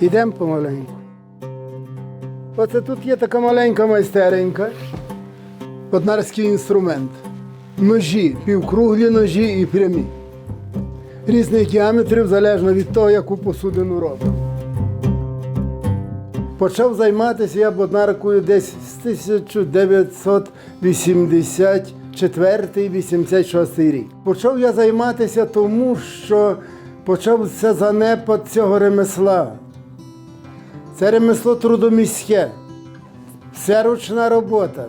Ідемо помаленьку. Оце тут є така маленька майстеренька, поднарський інструмент. Ножі, півкруглі ножі і прямі. Різних діаметрів залежно від того, яку посудину робимо. Почав займатися я боднаркою десь з 1984-86 рік. Почав я займатися тому, що почався занепад цього ремесла. Це ремесло трудоміське, все ручна робота.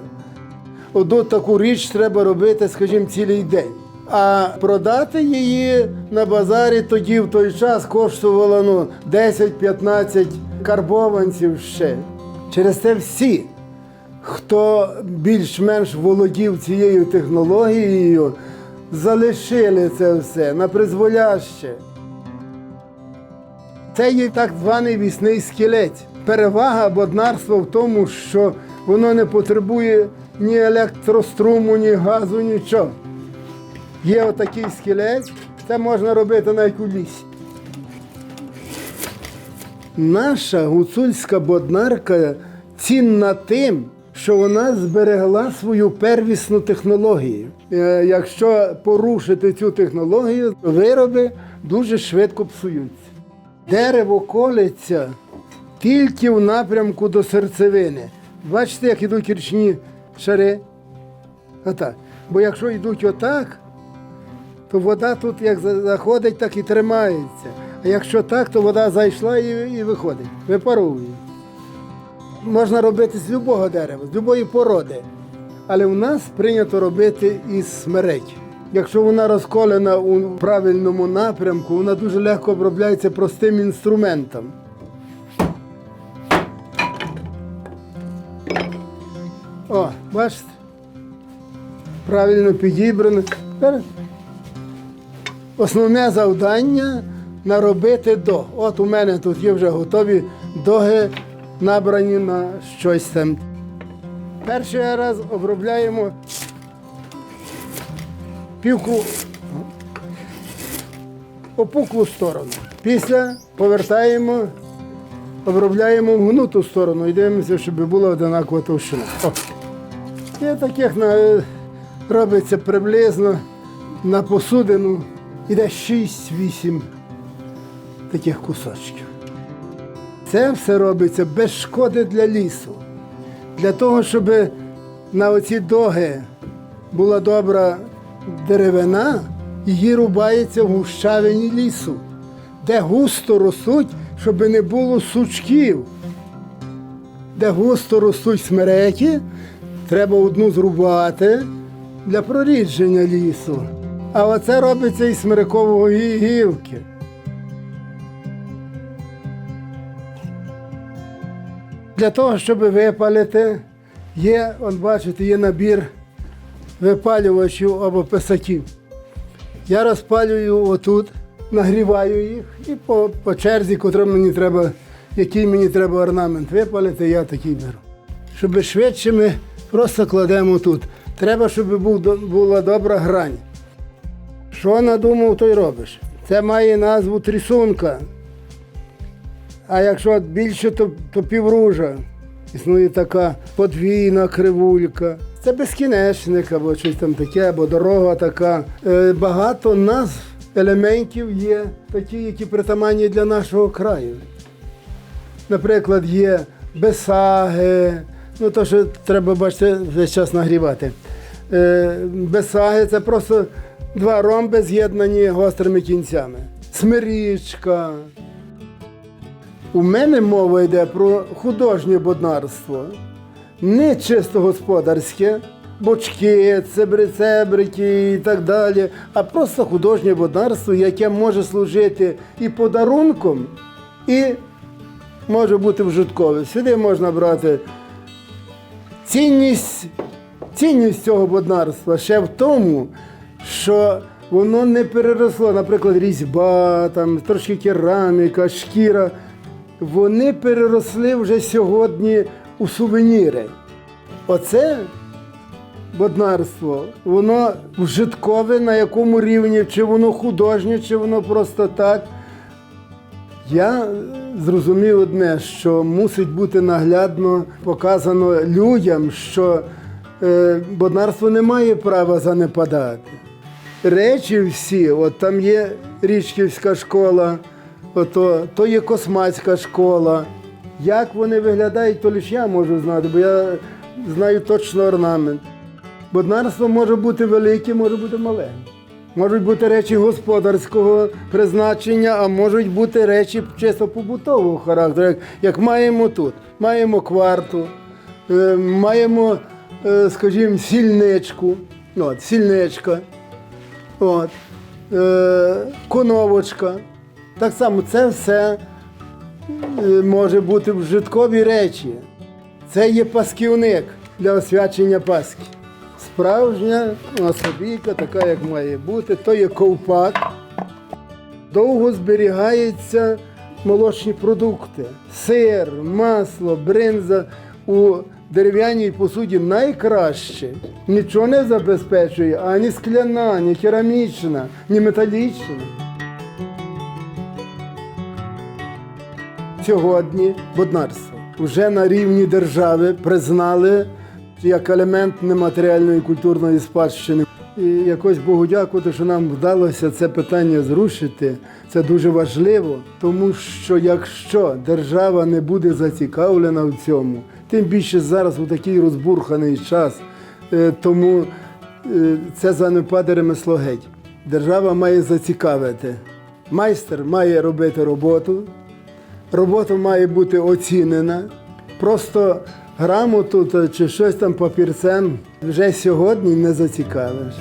Одну таку річ треба робити, скажімо, цілий день. А продати її на базарі тоді в той час коштувало ну, 10-15 карбованців ще. Через це всі, хто більш-менш володів цією технологією, залишили це все на призволяще. Це є так званий вісний скелець. Перевага боднарства в тому, що воно не потребує ні електроструму, ні газу, нічого. Є отакий скелець, це можна робити навіть у лісі. Наша гуцульська боднарка цінна тим, що вона зберегла свою первісну технологію. Е, Якщо порушити цю технологію, вироби дуже швидко псуються. Дерево колеться тільки в напрямку до серцевини. Бачите, як ідуть річні шари? Отак. Бо якщо йдуть отак, то вода тут як заходить, так і тримається. А якщо так, то вода зайшла і, і виходить, випаровує. Можна робити з будь-якого дерева, з будь-якої породи. Але в нас прийнято робити із смереті. Якщо вона розколена у правильному напрямку, вона дуже легко обробляється простим інструментом. О, бачите? Правильно підібрано. Основне завдання наробити до. От у мене тут є вже готові доги, набрані на щось там. Перший раз обробляємо півку опуклу сторону. Після повертаємо, обробляємо гнуту сторону і дивимося, щоб була одинакова товщина. О. І таких на, робиться приблизно на посудину іде 6-8 таких кусочків. Це все робиться без шкоди для лісу. Для того, щоб на оці доги була добра деревина, її рубається в гущавині лісу, де густо ростуть, щоб не було сучків. Де густо ростуть смереки, треба одну зрубати для прорідження лісу. А оце робиться із смирикової гілки. Для того, щоб випалити, є, он бачите, є набір випалювачів або писаків. Я розпалюю отут, нагріваю їх і по, по черзі, мені треба, який мені треба орнамент випалити, я такий беру. Щоб швидше ми просто кладемо тут. Треба, щоб був, була добра грань. Що надумав, то й робиш. Це має назву трісунка. А якщо більше, то, то півружа. Існує така подвійна кривулька. Це безкінечник або щось там таке, або дорога така. Е, багато назв елементів є такі, які притаманні для нашого краю. Наприклад, є бесаги, ну то, що треба, бачите, весь час нагрівати. Е, бесаги це просто два ромби з'єднані гострими кінцями. Смирічка. У мене мова йде про художнє боднарство, не чисто господарське, бочки, цебри-цебрики і так далі, а просто художнє боднарство, яке може служити і подарунком, і може бути вжиткове. Сюди можна брати цінність, цінність цього боднарства ще в тому, що воно не переросло, наприклад, різьба, там, трошки кераміка, шкіра. Вони переросли вже сьогодні у сувеніри. Оце боднарство, воно вжиткове на якому рівні, чи воно художнє, чи воно просто так. Я зрозумів одне, що мусить бути наглядно показано людям, що е, боднарство не має права занепадати. Речі всі, от там є Річківська школа, ото, то є Космацька школа. Як вони виглядають, то лише я можу знати, бо я знаю точно орнамент. Боднарство може бути велике, може бути мале. Можуть бути речі господарського призначення, а можуть бути речі чисто побутового характеру, як, як маємо тут. Маємо кварту, е, маємо, е, скажімо, сільничку, Ну, от, сільничка, от, е, коновочка. Так само це все е, може бути вжиткові речі. Це є пасківник для освячення Пасхи. Справжня особійка, така, як має бути, то є ковпак. Довго зберігаються молочні продукти. Сир, масло, бринза у дерев'яній посуді найкраще. Нічого не забезпечує ані скляна, ані керамічна, ні металічна. Сьогодні боднарство вже на рівні держави признали як елемент нематеріальної культурної спадщини. І якось Богу дякувати, що нам вдалося це питання зрушити. Це дуже важливо, тому що якщо держава не буде зацікавлена в цьому, тим більше зараз у такий розбурханий час, е, тому е, це занепаде ремесло геть. Держава має зацікавити. Майстер має робити роботу, робота має бути оцінена. Просто грамоту чи щось там папірцем вже сьогодні не зацікавиш.